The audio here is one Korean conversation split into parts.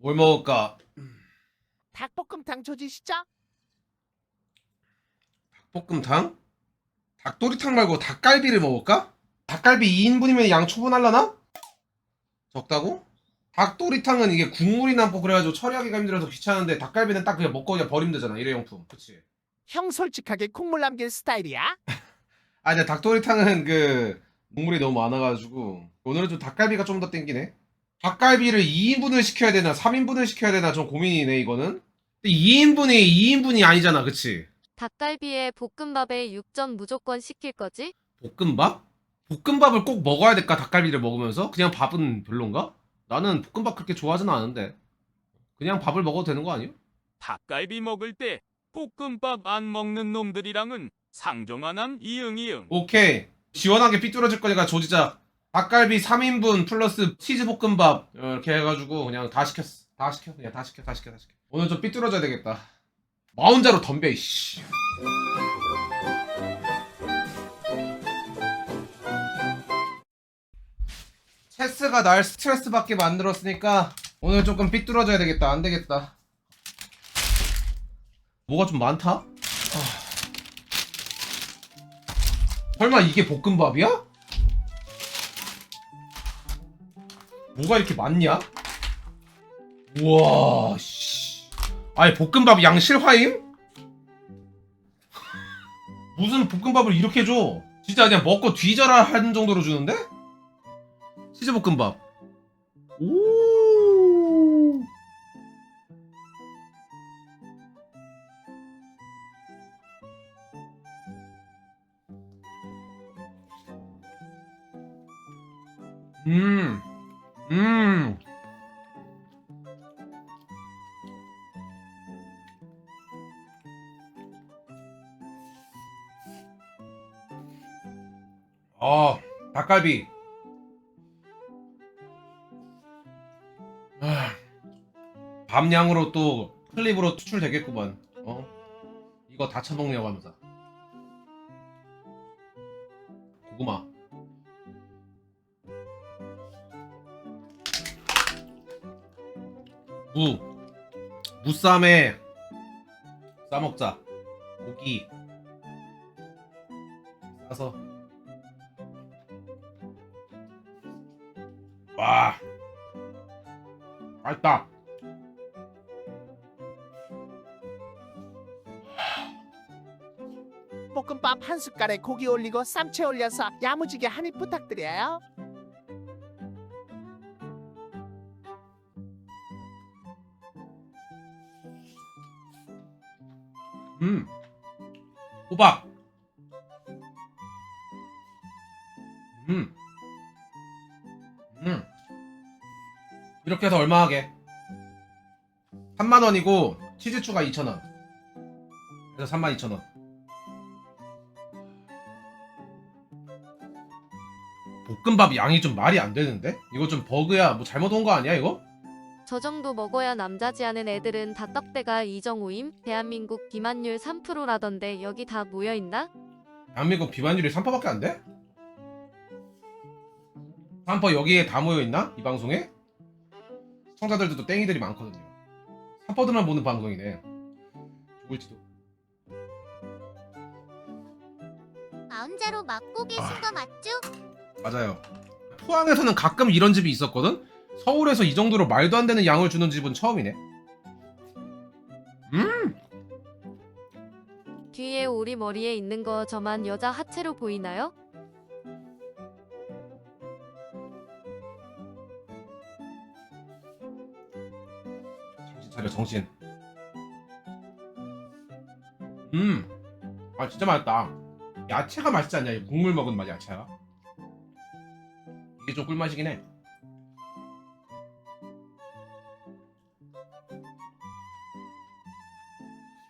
뭘 먹을까? 닭볶음탕 조지시죠? 볶음탕? 닭도리탕 말고 닭갈비를 먹을까? 닭갈비 2인분이면 양 충분할라나? 적다고? 닭도리탕은 이게 국물이 남고 그래가지고 처리하기가 힘들어서 귀찮은데 닭갈비는 딱 그냥 먹고 그냥 버리면 되잖아 일회용품 그치? 형 솔직하게 국물 남길 스타일이야? 아 근데 닭도리탕은 그 국물이 너무 많아가지고 오늘은 좀 닭갈비가 좀 더 땡기네 닭갈비를 2인분을 시켜야 되나 3인분을 시켜야 되나 좀 고민이네 이거는 근데 2인분이 2인분이 아니잖아 그치? 닭갈비에 볶음밥에 육전 무조건 시킬 거지? 볶음밥? 볶음밥을 꼭 먹어야 될까 닭갈비를 먹으면서? 그냥 밥은 별론가? 나는 볶음밥 그렇게 좋아하진 않은데 그냥 밥을 먹어도 되는 거 아니야? 닭갈비 먹을 때 볶음밥 안 먹는 놈들이랑은 상종 안함 이응이응. 오케이 시원하게 삐뚤어질 거니까 조지자 닭갈비 3인분 플러스 치즈 볶음밥. 어, 이렇게 해가지고 그냥 다 시켰어. 다 시켜. 그냥 다 시켜 다 시켜 다 시켜. 오늘 좀 삐뚤어져야 되겠다. 마 혼자로 덤벼 이씨. 체스가 날 스트레스 받게 만들었으니까 오늘 조금 삐뚤어져야 되겠다. 안 되겠다. 뭐가 좀 많다? 아. 설마 이게 볶음밥이야? 뭐가 이렇게 많냐? 우와, 씨. 아니, 볶음밥 양 실화임? 무슨 볶음밥을 이렇게 줘? 진짜 그냥 먹고 뒤져라 하는 정도로 주는데? 치즈 볶음밥. 오. 음, 음. 아, 닭갈비. 아, 밤양으로 또 클립으로 추출되겠구만. 어? 이거 다 처먹냐고 하면서. 고구마. 무 무쌈에 싸먹자. 고기. 싸서. 와. 맛있다. 볶음밥 한 숟갈에 고기 올리고 쌈채 올려서 야무지게 한 입 부탁드려요. 음 호박 음 음. 이렇게 해서 얼마 하게 3만원이고 치즈 추가 2천원 그래서 32,000원 볶음밥 양이 좀 말이 안 되는데? 이거 좀 버그야 뭐 잘못 온 거 아니야 이거? 저 정도 먹어야 남자지 않은 애들은 다 떡대가 이정우임. 대한민국 비만율 3%라던데 여기 다 모여있나? 대한민국 비만율이 3%밖에 안 돼? 3% 여기에 다 모여있나? 이 방송에? 시청자들도 또 땡이들이 많거든요 3%들만 보는 방송이네 죽을지도 마음대로 맡고 계신 아. 거 맞죠? 맞아요 포항에서는 가끔 이런 집이 있었거든? 서울에서 이 정도로 말도 안 되는 양을 주는 집은 처음이네 음! 뒤에 오리 머리에 있는 거 저만 여자 하체로 보이나요? 정신 차려 정신 음! 아 진짜 맛있다 야채가 맛있지 않냐 이 국물 먹은 맛 야채가 이게 좀 꿀맛이긴 해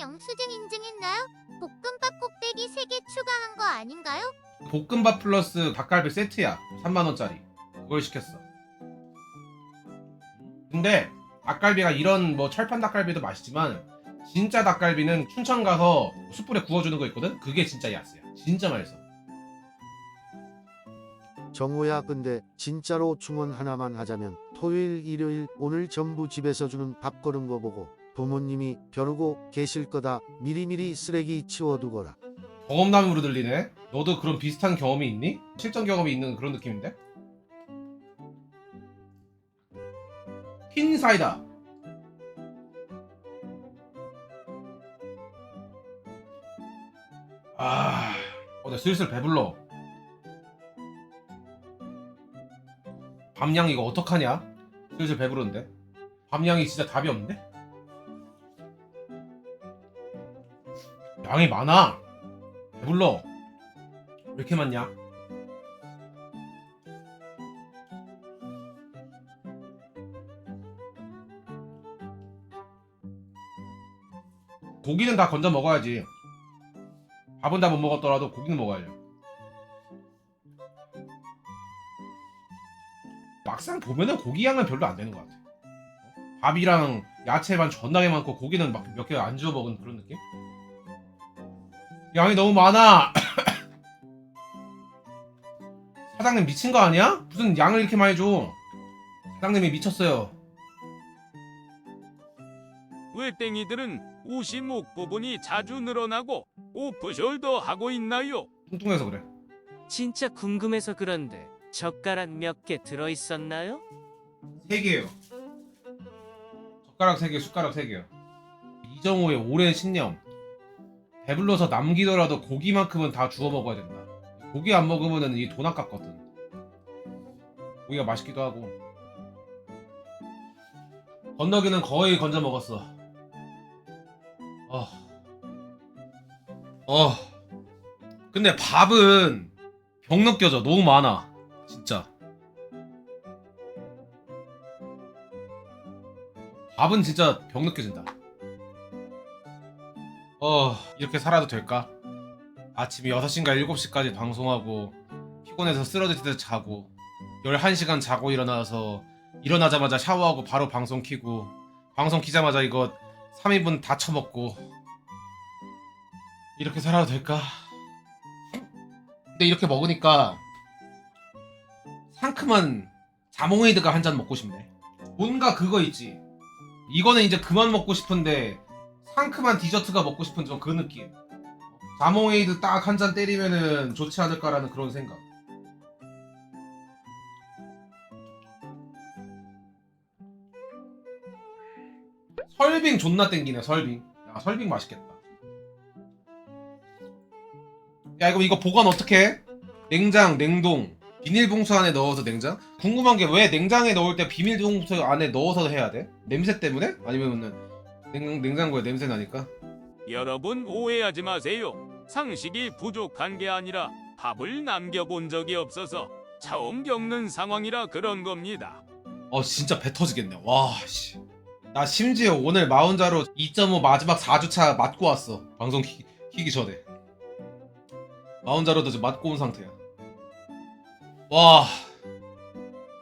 영수증 인증했나요? 볶음밥 꼭대기 3개 추가한 거 아닌가요? 볶음밥 플러스 닭갈비 세트야 3만원짜리 그걸 시켰어 근데 닭갈비가 이런 뭐 철판 닭갈비도 맛있지만 진짜 닭갈비는 춘천 가서 숯불에 구워주는 거 있거든? 그게 진짜 야스야 진짜 맛있어 정우야 근데 진짜로 충원 하나만 하자면 토요일 일요일 오늘 전부 집에서 주는 밥 거는 거 보고 부모님이 벼르고 계실 거다 미리미리 쓰레기 치워두거라 경험담으로 들리네. 너도 그런 비슷한 경험이 있니? 실전 경험이 있는 그런 느낌인데? 흰 사이다. 아, 어, 나 슬슬 배불러. 밤양 이거 어떡하냐? 슬슬 배부른데. 밤양이 진짜 답이 없는데? 양이 많아. 배불러. 왜 이렇게 많냐? 고기는 다 건져 먹어야지. 밥은 다 못 먹었더라도 고기는 먹어야죠. 막상 보면은 고기 양은 별로 안 되는 것 같아. 밥이랑 야채만 존나게 많고 고기는 막 몇 개 안 주워 먹은 그런 느낌? 양이 너무 많아. 사장님 미친 거 아니야? 무슨 양을 이렇게 많이 줘? 사장님이 미쳤어요. 외땡이들은 옷이 목 부분이 자주 늘어나고 오프숄더 하고 있나요? 뚱뚱해서 그래. 진짜 궁금해서 그런데 젓가락 몇 개 들어 있었나요? 세 개요. 젓가락 세 개, 숟가락 세 개요. 이정호의 오랜 신념. 배불러서 남기더라도 고기만큼은 다 주워 먹어야 된다. 고기 안 먹으면은 이 돈 아깝거든. 고기가 맛있기도 하고. 건더기는 거의 건져 먹었어. 어. 어. 근데 밥은 병 느껴져. 너무 많아. 진짜. 밥은 진짜 병 느껴진다. 어, 이렇게 살아도 될까? 아침 6시인가 7시까지 방송하고, 피곤해서 쓰러질 때 자고, 11시간 자고 일어나서, 일어나자마자 샤워하고 바로 방송 키고, 방송 키자마자 이거 3인분 다 처먹고, 이렇게 살아도 될까? 근데 이렇게 먹으니까, 상큼한 자몽에이드가 한 잔 먹고 싶네. 뭔가 그거 있지. 이거는 이제 그만 먹고 싶은데 상큼한 디저트가 먹고 싶은 좀 그 느낌. 자몽에이드 딱 한 잔 때리면은 좋지 않을까라는 그런 생각. 설빙 존나 땡기네 설빙. 야 설빙 맛있겠다. 야 이거 이거 보관 어떻게 해? 냉장, 냉동, 비닐봉투 안에 넣어서 냉장? 궁금한 게 왜 냉장에 넣을 때 비닐봉투 안에 넣어서 해야 돼? 냄새 때문에? 아니면은 냉, 냉장고에 냄새 나니까? 여러분 오해하지 마세요. 상식이 부족한 게 아니라 밥을 남겨본 적이 없어서 처음 겪는 상황이라 그런 겁니다. 어 진짜 배 터지겠네 와 씨. 나 심지어 오늘 마운자로 2.5 마지막 4주차 맞고 왔어 방송 키, 기 전에 마운자로도 지금 맞고 온 상태야 와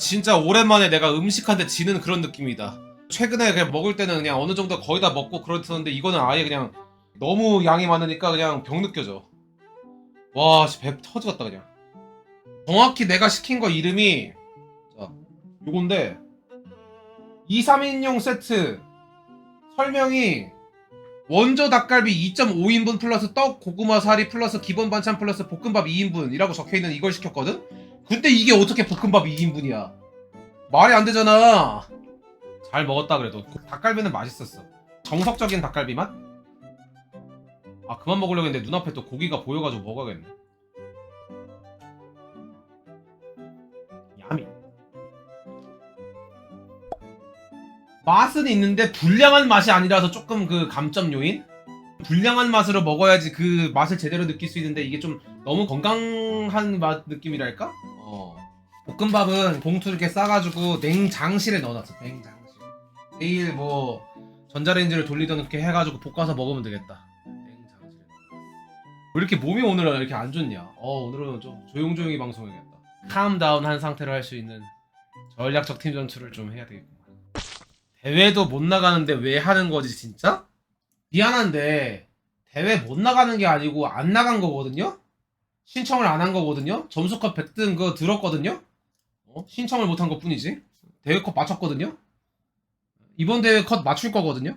진짜 오랜만에 내가 음식한테 지는 그런 느낌이다 최근에 그냥 먹을 때는 그냥 어느 정도 거의 다 먹고 그랬었는데 이거는 아예 그냥 너무 양이 많으니까 그냥 병 느껴져. 와배 터지겠다 그냥. 정확히 내가 시킨 거 이름이 자 요건데 2, 3인용 세트 설명이 원조 닭갈비 2.5인분 플러스 떡 고구마 사리 플러스 기본 반찬 플러스 볶음밥 2인분이라고 적혀 있는 이걸 시켰거든? 근데 이게 어떻게 볶음밥 2인분이야? 말이 안 되잖아 잘 먹었다 그래도 닭갈비는 맛있었어 정석적인 닭갈비 맛? 아 그만 먹으려고 했는데 눈앞에 또 고기가 보여가지고 먹어야겠네 야미 맛은 있는데 불량한 맛이 아니라서 조금 그 감점 요인? 불량한 맛으로 먹어야지 그 맛을 제대로 느낄 수 있는데 이게 좀 너무 건강한 맛 느낌이랄까? 어. 볶음밥은 봉투 이렇게 싸가지고 냉장실에 넣어놨어. 냉장실. 내일 뭐 전자레인지를 돌리던 이렇게 해가지고 볶아서 먹으면 되겠다. 냉장실에. 왜 이렇게 몸이 오늘 이렇게 안 좋냐? 어 오늘은 좀 조용조용히 방송해야겠다. 캄다운 한 상태로 할 수 있는 전략적 팀 전투를 좀 해야 되겠구만. 대회도 못 나가는데 왜 하는 거지 진짜? 미안한데 대회 못 나가는 게 아니고 안 나간 거거든요? 신청을 안 한 거거든요? 점수컷 100등 그거 들었거든요? 어? 신청을 못 한 것 뿐이지? 대회 컷 맞췄거든요. 이번 대회 컷 맞출 거거든요.